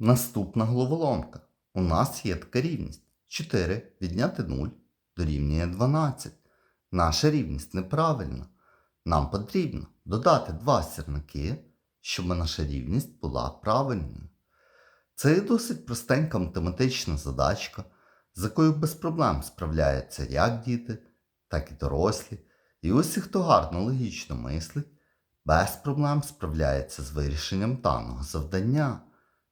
Наступна головоломка. У нас є така рівність. 4 відняти 0 дорівнює 12. Наша рівність неправильна. Нам потрібно додати два сірники, щоб наша рівність була правильною. Це є досить простенька математична задачка, з якою без проблем справляються як діти, так і дорослі. І усі, хто гарно логічно мислить, без проблем справляється з вирішенням даного завдання.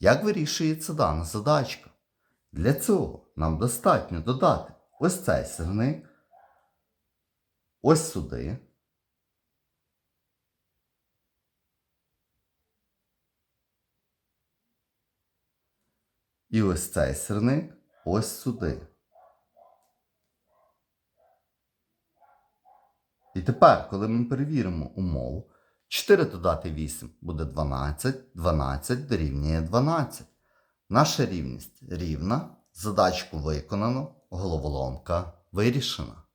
Як вирішується дана задачка? Для цього нам достатньо додати ось цей сирник, ось сюди. І ось цей сирник ось сюди. І тепер, коли ми перевіримо умову, 4 додати 8 буде 12, 12 дорівнює 12. Наша рівність рівна, задачку виконано, головоломка вирішена.